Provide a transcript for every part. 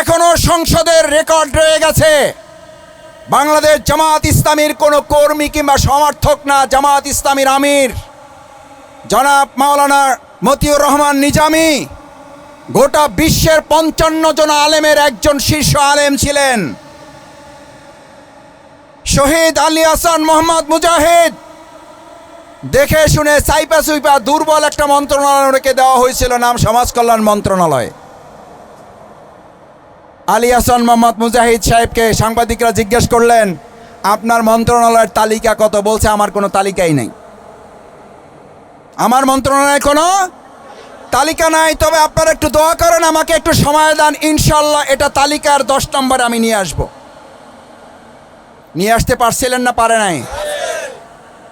এখনও সংসদের রেকর্ড রয়ে গেছে। বাংলাদেশ জামাত ইসলামীর কোনো কর্মী কিংবা সমর্থক না জামাত ইসলামীর আমির। জনাব মাওলানা মতিউর রহমান নিজামী, গোটা বিশ্বের পঞ্চান্ন জন আলেমের একজন শীর্ষ আলেম ছিলেন। শহীদ আলী হাসান মোহাম্মদ মুজাহিদ, দেখে শুনে সাইপা সুইপা দুর্বল একটা মন্ত্রণালয়কে দেওয়া হয়েছিল নাম সমাজ কল্যাণ মন্ত্রণালয়। আলী হাসান মোহাম্মদ মুজাহিদ সাহেবকে সাংবাদিকরা জিজ্ঞেস করলেন, আপনার মন্ত্রণালয়ের তালিকা কত? বলছে, আমার কোনো তালিকাই নেই। আমার মন্ত্রণালয়ে কোনো তালিকা নাই, তবে আপনারা একটু দোয়া করেন, আমাকে একটু সময় দেন ইনশাল্লাহ এটা তালিকার দশ নম্বরে আমি নিয়ে আসব। নিয়ে আসতে পারছিলেন না, পারে নাই?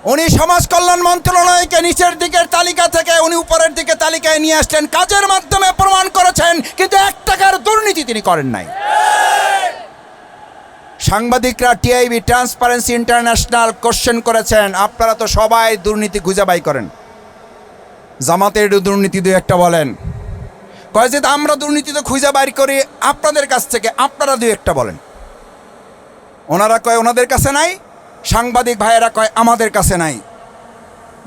উনি সমাজ কল্যাণ মন্ত্রণালয়কে নিচের দিকের তালিকা থেকে উনি উপরের দিকে তালিকায় নিয়ে আসলেন কাজের মাধ্যমে প্রমাণ করেছেন, কিন্তু এক টাকার দুর্নীতি তিনি করেন নাই। সাংবাদিকরা টিআইবি ট্রান্সপারেন্সি ইন্টারন্যাশনাল কোশ্চেন করেছেন, আপনারা তো সবাই দুর্নীতি খুঁজে করেন। জামাতের দুর্নীতি দু একটা বলেন। কয় যে আমরা দুর্নীতি তো খুঁজে বাইর করি, আপনাদের কাছ থেকে আপনারা দু একটা বলেন। ওনারা কয়, ওনাদের কাছে নাই? সাংবাদিক ভাইয়েরা কয়, আমাদের কাছে নাই।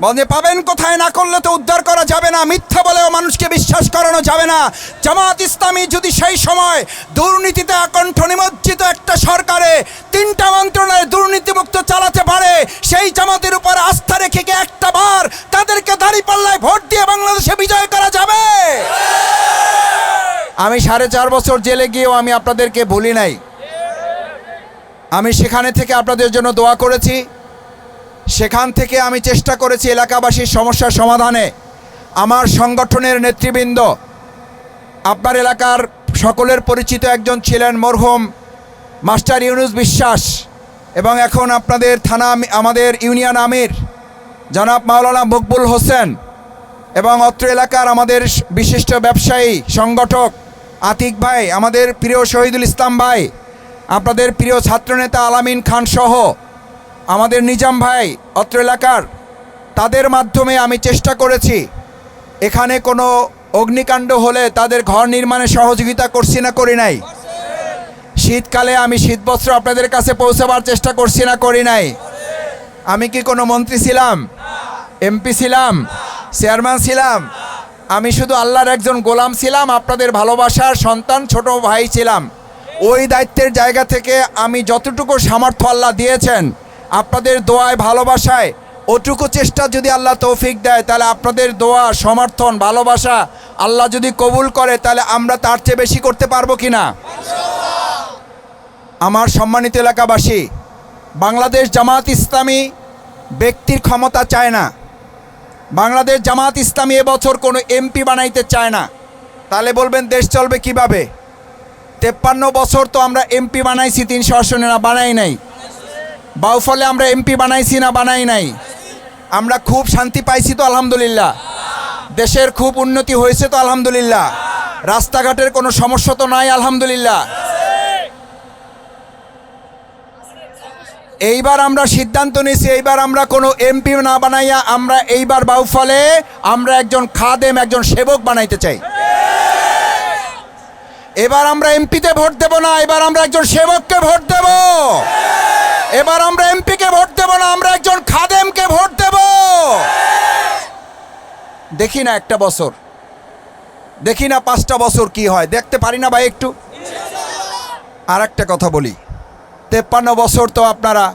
বলে, পাবেন কোথায়? না করলে তো উদ্ধার করা যাবে না। মিথ্যা বলেও মানুষকে বিশ্বাস করানো যাবে না। জামাত ইসলামী যদি সেই সময় দুর্নীতিতে আকণ্ঠ নিমজ্জিত একটা সরকারে তিনটা মন্ত্রণালয়ে দুর্নীতিমুক্ত চালাতে পারে, সেই জামাতের উপর আস্থা রেখে কি একটা বার তাদেরকে দাঁড়িপাল্লায় ভোট দিয়ে বাংলাদেশে বিজয় করা যাবে? আমি সাড়ে চার বছর জেলে গিয়েও আমি আপনাদেরকে ভুলি নাই। আমি সেখানে থেকে আপনাদের জন্য দোয়া করেছি। সেখান থেকে আমি চেষ্টা করেছি এলাকাবাসীর সমস্যার সমাধানে। আমার সংগঠনের নেতৃবৃন্দ, আপনার এলাকার সকলের পরিচিত একজন ছিলেন মরহুম মাস্টার ইউনুস বিশ্বাস এবং এখন আপনাদের থানা আমাদের ইউনিয়ন আমির জনাব মাওলানা মকবুল হোসেন এবং অত্র এলাকার আমাদের বিশিষ্ট ব্যবসায়ী, সংগঠক আতিক ভাই, আমাদের প্রিয় শহীদুল ইসলাম ভাই আপনাদের প্রিয় ছাত্রনেতা আলামিন খান সহ আমাদের নিজাম ভাই, অত্র এলাকার, তাদের মাধ্যমে আমি চেষ্টা করেছি। এখানে কোনো অগ্নিকাণ্ড হলে তাদের ঘর নির্মাণে সহযোগিতা করছি না, করি নাই। শীতকালে আমি শীতবস্ত্র আপনাদের কাছে পৌঁছাবার চেষ্টা করছি না, করি নাই। আমি কি কোনো মন্ত্রী ছিলাম? এমপি ছিলাম? চেয়ারম্যান ছিলাম? আমি শুধু আল্লাহর একজন গোলাম ছিলাম, আপনাদের ভালোবাসার সন্তান, ছোট ভাই ছিলাম। ওই দায়িত্বের জায়গা থেকে আমি যতটুকু সামর্থ্য আল্লাহ দিয়েছেন, আপনাদের দোয়ায়, ভালোবাসায়, ওটুকু চেষ্টা যদি আল্লাহ তৌফিক দেয়, তাহলে আপনাদের দোয়া, সমর্থন, ভালোবাসা আল্লাহ যদি কবুল করে, তাহলে আমরা তার চেয়ে বেশি করতে পারব কি না আমার সম্মানিত এলাকাবাসী, বাংলাদেশ জামাত ইসলামী ব্যক্তির ক্ষমতা চায় না। বাংলাদেশ জামাত ইসলামী এবছর কোনো এমপি বানাইতে চায় না। তাহলে বলবেন, দেশ চলবে কীভাবে? তেপ্পান্ন বছর তো আমরা এমপি বানাইছি, তিনশো আসনে না বানাই নাই। বাউফলে আমরা এমপি বানাইছি না বানাই নাই। আমরা খুব শান্তি পাইছি তো, আলহামদুলিল্লাহ। দেশের খুব উন্নতি হয়েছে তো, আলহামদুলিল্লাহ। রাস্তাঘাটের কোনো সমস্যা তো নাই, আলহামদুলিল্লাহ। এইবার আমরা সিদ্ধান্ত নিয়েছি, এইবার আমরা কোনো এমপি না বানাইয়া আমরা এইবার বাউফলে আমরা একজন খাদেম, একজন সেবক বানাইতে চাই। এবার আমরা এমপিতে ভোট দেব না, এবার আমরা একজন সেবককে ভোট দেব। এবার আমরা এমপিকে ভোট দেব না, আমরা একজন খাদেমকে ভোট দেব। দেখি না একটা বছর। দেখি না পাঁচটা বছর কি হয়। দেখতে পারি না ভাই একটু। আর একটা কথা বলি। তেপ্পান্ন বছর তো আপনারা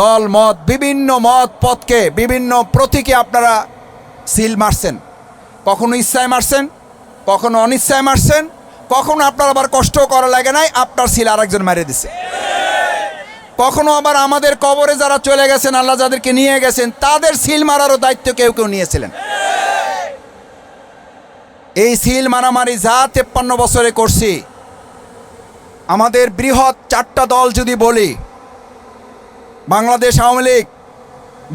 দল, মত, বিভিন্ন মত, পথকে, বিভিন্ন প্রতীকে আপনারা সিল মারছেন। কখনো ইচ্ছায় মারছেন, কখনো অনিচ্ছায় মারছেন কখনো আপনার আবার কষ্ট করা লাগে নাই, আপনার সিল আরেকজন মেরে দিছে। কখনো আবার আমাদের কবরে যারা চলে গেছেন, আল্লাহ যাদেরকে নিয়ে গেছেন, তাদের সিল মারারও দায়িত্ব কেউ কেউ নিয়েছিলেন। এই সিল মারামারি যা তেপ্পান্ন বছরে করছি, আমাদের বৃহৎ চারটা দল যদি বলি, বাংলাদেশ আওয়ামী লীগ,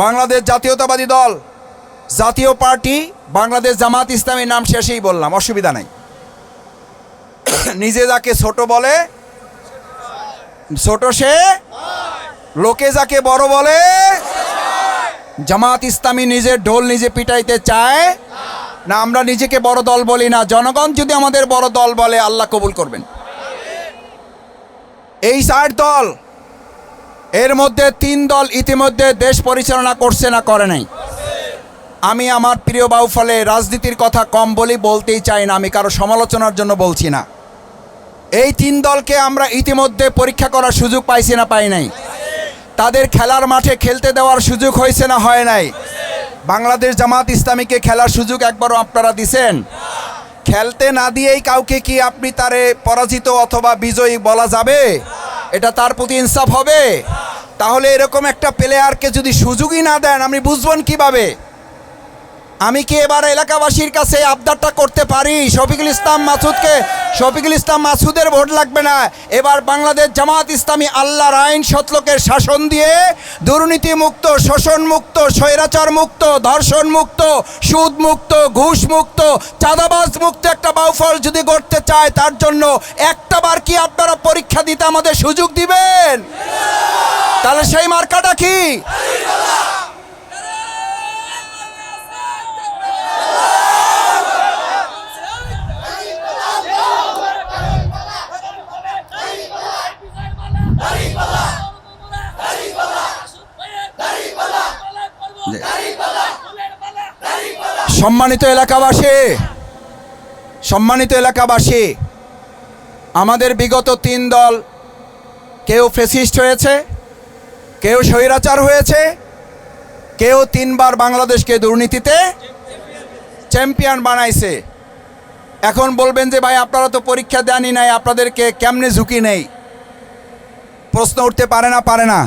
বাংলাদেশ জাতীয়তাবাদী দল, জাতীয় পার্টি, বাংলাদেশ জামাত ইসলামীর নাম শেষেই বললাম, অসুবিধা নাই। নিজে যাকে ছোট বলে, ছোট সে লোকে যাকে বড় বলে, জামাত ইসলামী নিজের ঢোল নিজে পিটাইতে চায়। না, আমরা নিজেকে বড় দল বলি না, জনগণ যদি আমাদের বড় দল বলে, আল্লাহ কবুল করবেন। এই চার দল এর মধ্যে তিন দল ইতিমধ্যে দেশ পরিচালনা করছে না করে নাই। আমি আমার প্রিয় বাউফলে রাজনীতির কথা কম বলি, বলতেই চাই না, আমি কারও সমালোচনার জন্য বলছি না। এই তিন দলকে আমরা ইতিমধ্যে পরীক্ষা করার সুযোগ পাইছি না, পাই নাই। তাদের খেলার মাঠে খেলতে দেওয়ার সুযোগ হয়েছে না, হয় নাই? বাংলাদেশ জামাত ইসলামীকে খেলার সুযোগ একবারও আপনারা দিছেন? খেলতে না দিয়েই কাউকে কি আপনি তারে পরাজিত অথবা বিজয়ী বলা যাবে? এটা তার প্রতি ইনসাফ হবে? তাহলে এরকম একটা প্লেয়ারকে যদি সুযোগই না দেন, আপনি বুঝবেন কীভাবে? আমি কি এবার এলাকাবাসীর কাছে আবদারটা করতে পারি? শফিকুল ইসলাম মাসুদকে, শফিকুল ইসলাম মাসুদের ভোট লাগবে না। এবার বাংলাদেশ জামাত ইসলামী আল্লাহর আইন সতলোকের শাসন দিয়ে দুর্নীতি মুক্ত শোষণ মুক্ত স্বৈরাচার মুক্ত ধর্ষণ মুক্ত সুদ মুক্ত ঘুষ মুক্ত চাঁদাবাজ মুক্ত একটা বাউফল যদি গড়তে চায়, তার জন্য একটা বার কি আপনারা পরীক্ষা দিতে আমাদের সুযোগ দিবেন? তাহলে সেই মার্কাটা কি? সম্মানিত এলাকাবাসী সম্মানিত এলাকাবাসী, আমাদের বিগত তিন দল কেউ ফেসিস্ট হয়েছে, কেউ স্বৈরাচার হয়েছে, কেউ তিনবার বাংলাদেশকে দুর্নীতিতে চ্যাম্পিয়ন বানাইছে। এখন বলবেন যে, ভাই, আপনারা তো পরীক্ষা দেনই নাই, আপনাদেরকে কেমনে ঝুঁকি নেই? প্রশ্ন উঠতে পারে না পারে না।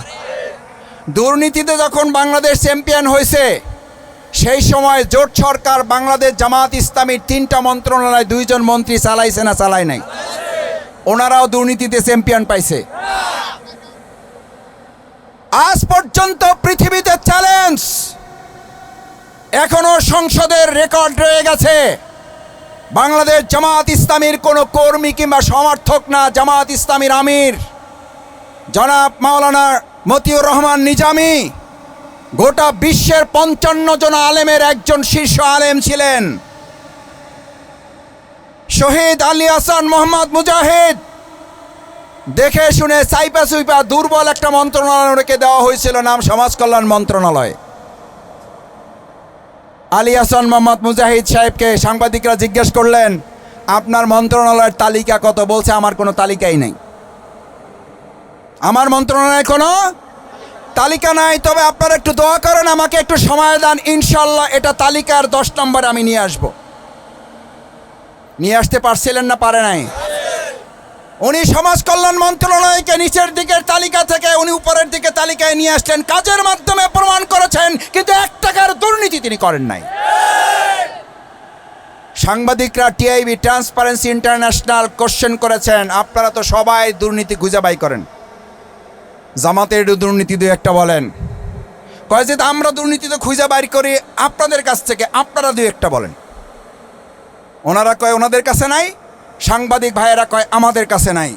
দুর্নীতিতে যখন বাংলাদেশ চ্যাম্পিয়ন হয়েছে, সেই সময় জোট সরকার বাংলাদেশ জামাত ইসলামীর তিনটা মন্ত্রণালয় দুইজন মন্ত্রী চালাইছে না চালায় নাই? ওনারাও দুর্নীতিতে চ্যাম্পিয়ন পাইছে। আজ পর্যন্ত পৃথিবীতে চ্যালেঞ্জ এখনও সংসদের রেকর্ড রয়ে গেছে। বাংলাদেশ জামাত ইসলামীর কোনো কর্মী কিংবা সমর্থক না জামাত ইসলামীর আমির। জনাব মাওলানা মতিউর রহমান নিজামী, গোটা বিশ্বের পঞ্চান্ন জন আলেমের একজন শীর্ষ আলেম ছিলেন। শহীদ আলী হাসান মোহাম্মদ মুজাহিদ। দেখে শুনে সাইপা সুইপা দুর্বল একটা মন্ত্রণালয়কে দেওয়া হয়েছিল, নাম সমাজ কল্যাণ মন্ত্রণালয়। আলী হাসান মোহাম্মদ মুজাহিদ সাহেবকে সাংবাদিকরা জিজ্ঞেস করলেন, আপনার মন্ত্রণালয়ের তালিকা কত? বলছে, আমার কোনো তালিকাই নেই। আমার মন্ত্রণালয়ে কোনো তালিকা নাই, তবে আপনারা একটু দোয়া করেন, আমাকে একটু সময় দেন, ইনশাল্লাহ এটা তালিকার দশ নম্বরে আমি নিয়ে আসব। নিয়ে আসতে পারছিলেন না, পারে নাই। উনি সমাজ কল্যাণ মন্ত্রণালয়কে নিচের দিকের তালিকা থেকে উনি উপরের দিকে তালিকায় নিয়ে আসলেন কাজের মাধ্যমে প্রমাণ করেছেন, কিন্তু এক টাকার দুর্নীতি তিনি করেন নাই। সাংবাদিকরা টিআইবি ট্রান্সপারেন্সি ইন্টারন্যাশনাল কোশ্চেন করেছেন, আপনারা তো সবাই দুর্নীতি খুঁজে বাই করেন। জামাতের দুর্নীতি দু একটা বলেন। কয় যে আমরা দুর্নীতি তো খুঁজে বাইর করি আপনাদের কাছ থেকে, আপনারা দু একটা বলেন। ওনারা কয়, ওনাদের কাছে নাই। সাংবাদিক ভাইয়েরা কয়, আমাদের কাছে নাই।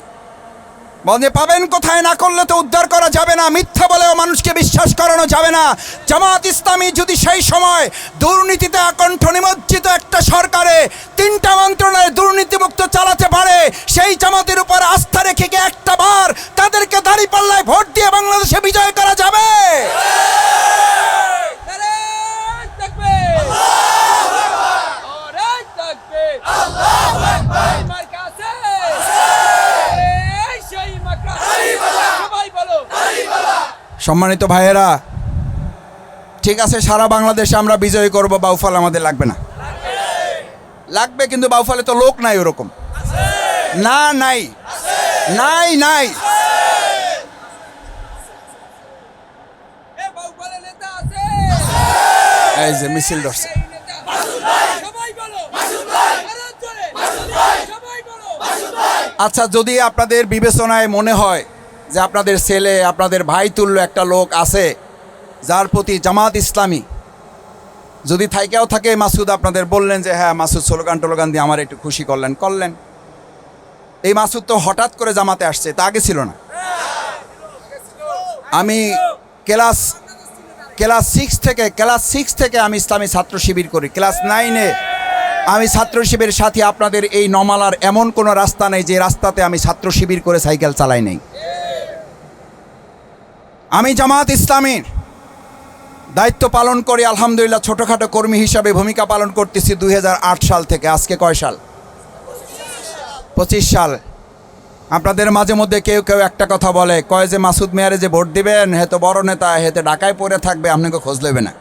বলে, পাবেন কোথায়? না করলে তো উদ্ধার করা যাবে না। মিথ্যা বলেও মানুষকে বিশ্বাস করানো যাবে না। জামাত ইসলামী যদি সেই সময় দুর্নীতিতে আকণ্ঠ নিমজ্জিত একটা সরকারে তিনটা মন্ত্রণালয়ে দুর্নীতিমুক্ত চালাতে পারে, সেই জামাতের উপর আস্থা রেখে কি একটা বার তাদেরকে দাঁড়ি পাল্লায় ভোট দিয়ে বাংলাদেশে বিজয় করা যাবে নারায়ণ তাকবীর নারায়ণ তাকবীর আল্লাহু আকবার মার্কা আছে এই সেই মার্কা সবাই বলো সম্মানিত ভাইয়েরা ঠিক আছে সারা বাংলাদেশে আমরা বিজয় করব বাউফল আমাদের লাগবে না। লাগবে কিন্তু বাউফলে তো লোক নাই ওরকম। না নাই। নাই নাই। এই যে মিছিল ধরছে। আচ্ছা যদি আপনাদের বিবেচনায় মনে হয় যে আপনাদের ছেলে, আপনাদের ভাই তুল্য একটা লোক আছে, যার প্রতি জামাত ইসলামী। যদি থাইকেও থাকে, মাসুদ আপনাদের বললেন যে হ্যাঁ মাসুদ স্লোগান টোলোগান দিয়ে আমার একটু খুশি করলেন। করলেন। এই মাসুদ তো হঠাৎ করে জামাতে আসছে, তা আগে ছিল না। আমি ক্লাস ক্লাস সিক্স থেকে, ক্লাস সিক্স থেকে আমি ইসলামী ছাত্র শিবির করি। ক্লাস নাইনে আমি ছাত্র শিবিরের সাথে আপনাদের এই নমালার এমন কোনো রাস্তা নেই যে রাস্তাতে আমি ছাত্র শিবির করে সাইকেল চালাই নেই। আমি জামাত ইসলামীর দায়িত্ব পালন করি, আলহামদুলিল্লাহ ছোটোখাটো কর্মী হিসাবে ভূমিকা পালন করতেছি দু হাজার আট সাল থেকে। আজকে কয় সাল? পঁচিশ সাল। আপনাদের মাঝে মধ্যে কেউ কেউ একটা কথা বলে, কয় যে মাসুদ মেয়ারে যে ভোট দিবেন হেতো বড় নেতা হেতে ঢাকায় পড়ে থাকবে, আপনাকে খোঁজ নেবে না।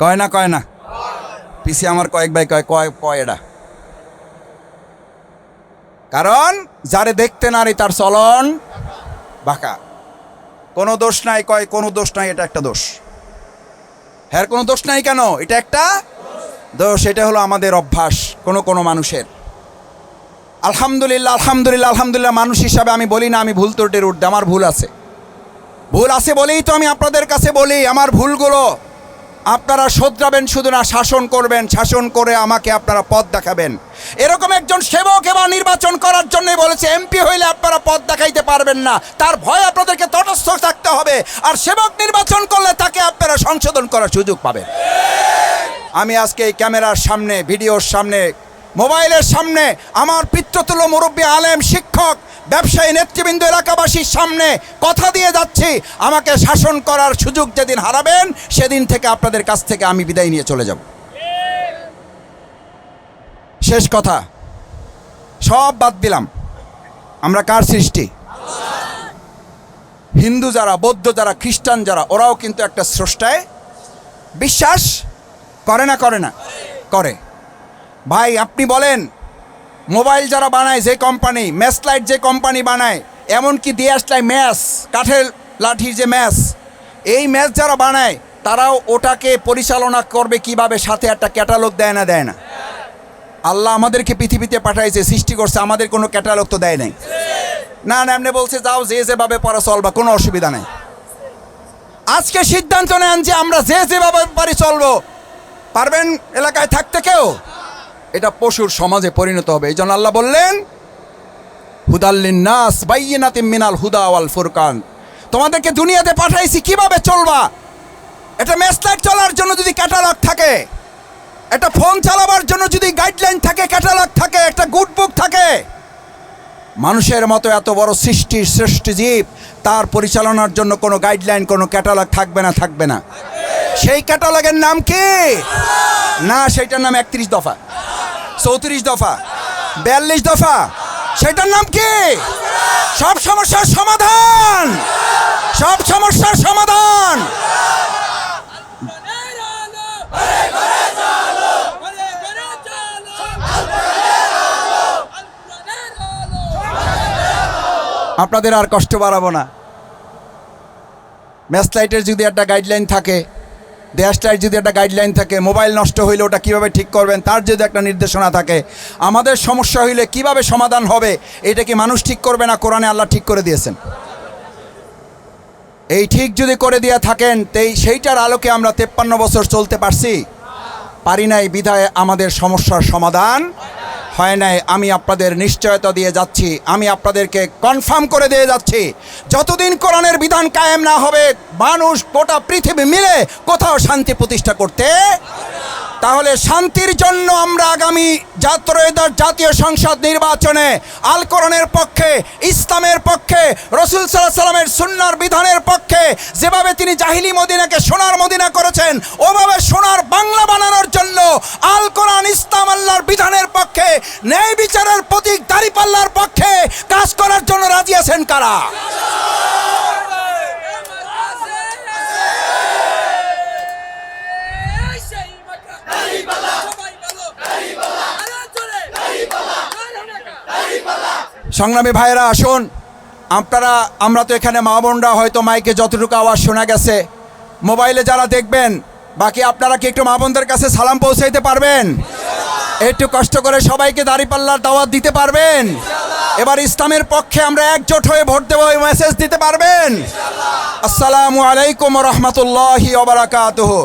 কয় না কয় না? পিসি আমার কয়েক ভাই কয় কয় কয় এটা কারণ, যারে দেখতে নারী তার চলন বাঁকা। কোনো দোষ নাই, কয় কোনো দোষ নাই, এটা একটা দোষ। হ্যাঁ কোনো দোষ নাই কেন? এটা একটা দোষ, এটা হলো আমাদের অভ্যাস, কোনো কোনো মানুষের। আলহামদুলিল্লাহ আলহামদুলিল্লাহ আলহামদুলিল্লাহ, মানুষ হিসাবে আমি বলি না, আমি ভুল ত্রুটির উঠতে আমার ভুল আছে। ভুল আছে বলেই তো আমি আপনাদের কাছে বলি, আমার ভুলগুলো আপনারা শোধরাবেন শুধু না, শাসন করবেন, শাসন করে আমাকে আপনারা পথ দেখাবেন। এরকম একজন সেবক এবার নির্বাচন করার জন্যই বলেছে, এমপি হইলে আপনারা পদ দেখাইতে পারবেন না। তার ভয় আপনাদেরকে তটস্থ থাকতে হবে। আর সেবক নির্বাচন করলে তাকে আপনারা সংশোধন করার সুযোগ পাবেন। আমি আজকে এই ক্যামেরার সামনে, ভিডিওর সামনে, মোবাইলের সামনে, আমার পিতৃতুল্য মুরব্বী আলেম শিক্ষক, ব্যবসায়ী নেতৃবৃন্দ এলাকাবাসীর সামনে কথা দিয়ে যাচ্ছি। আমাকে শাসন করার সুযোগ যেদিন হারাবেন, সেদিন থেকে আপনাদের কাছ থেকে আমি বিদায় নিয়ে চলে যাব। শেষ কথা। সব বাদ দিলাম। আমরা কার সৃষ্টি? হিন্দু যারা, বৌদ্ধ যারা, খ্রিস্টান যারা, ওরাও কিন্তু একটা স্রষ্টায় বিশ্বাস করে না করে না, করে। ভাই, আপনি বলেন, মোবাইল যারা বানায়, যে কোম্পানি, ম্যাচ লাইট যে কোম্পানি বানায় এমনকি দিয়ে আসলাই ম্যাচ, কাঠের লাঠির যে ম্যাচ, এই ম্যাচ যারা বানায়, তারাও ওটাকে পরিচালনা করবে কীভাবে, সাথে একটা ক্যাটালগ দেয় না দেয় না। আল্লাহ আমাদেরকে পৃথিবীতে পাঠাইছে, সৃষ্টি করছে, আমাদের কোনো ক্যাটালগ তো দেয় নাই। না না, এমনি বলছে, যাও যে যেভাবে পড়া চলবা, কোনো অসুবিধা নেই। আজকে সিদ্ধান্ত নেন যে আমরা যে যেভাবে পারি চলবো। পারবেন এলাকায় থাকতে কেউ? এটা পশুর সমাজে পরিণত হবে। এই জন্য আল্লাহ বললেন হুদাল্লিন নাস মিনাল হুদা ওয়াল ফুরকান। তোমাদেরকে দুনিয়াতে পাঠাইছি, কীভাবে চলবা? এটা ম্যাচলাইট চলার জন্য যদি ক্যাটালগ থাকে একটা ফোন চালাবার জন্য যদি গাইডলাইন থাকে ক্যাটালগ থাকে, একটা গুড বুক থাকে, মানুষের মতো এত বড় সৃষ্টির শ্রেষ্ঠ জীব, তার পরিচালনার জন্য কোনো গাইডলাইন কোনো ক্যাটালগ থাকবে না থাকবে না। সেই ক্যাটালগের নাম কি? না, সেইটার নাম একত্রিশ দফা, চৌত্রিশ দফা, বিয়াল্লিশ দফা সেটার নাম কি? সব সমস্যার সমাধান! সব সমস্যার সমাধান প্রাণের আলো ঘরে ঘরে চলো ঘরে ঘরে চলো প্রাণের আলো আপনাদের আর কষ্ট বাড়াবো না। ম্যাচ লাইটের যদি একটা গাইডলাইন থাকে, দেশ লাইট যদি একটা গাইডলাইন থাকে, মোবাইল নষ্ট হইলে ওটা কীভাবে ঠিক করবেন, তার যদি একটা নির্দেশনা থাকে, আমাদের সমস্যা হইলে কীভাবে সমাধান হবে, এটা কি মানুষ ঠিক করবে না কোরআনে আল্লাহ ঠিক করে দিয়েছেন? এই ঠিক যদি করে দিয়ে থাকেন, তেই সেইটার আলোকে আমরা তেপ্পান্ন বছর চলতে পারছি। পারি নাই বিধায় আমাদের সমস্যার সমাধান। হয় নাই, আমি আপনাদের নিশ্চয়তা দিয়ে যাচ্ছি। আমি আপনাদেরকে কনফার্ম করে দিয়ে যাচ্ছি। যতদিন কোরআনের বিধান কায়েম না হবে, মানুষ গোটা পৃথিবী মিলে কোথাও শান্তি প্রতিষ্ঠা করতে তাহলে শান্তির জন্য আমরা আগামী জাতীয় জাতীয় সংসদ নির্বাচনে আল কোরআনের পক্ষে, ইসলামের পক্ষে, রসুল সাল্লাহ সাল্লামের সুন্নার বিধানের পক্ষে যেভাবে তিনি জাহিলি মদিনাকে সোনার মদিনা করেছেন, ওভাবে সোনার বাংলা বানানোর জন্য আল কোরআন ইসলাম আল্লাহর বিধানের পক্ষে, ন্যায় বিচারের প্রতীক দাঁড়িপাল্লার পক্ষে কাজ করার জন্য রাজি আছেন কারা? সংগ্রামী ভাইয়েরা, আসুন। আপনারা, আমরা তো এখানে মা বোনরা, হয়তো মাইকে যতটুকু আওয়াজ শোনা গেছে। মোবাইলে যারা দেখবেন, বাকি আপনারা কি একটু মা বোনদের কাছে সালাম পৌঁছাইতে পারবেন? একটু কষ্ট করে সবাইকে দাঁড়িপাল্লার দাওয়াত দিতে পারবেন? এবার ইসলামের পক্ষে আমরা একজোট হয়ে ভোট দেবো মেসেজ দিতে পারবেন? আসসালামু আলাইকুম রহমতুল্লাহি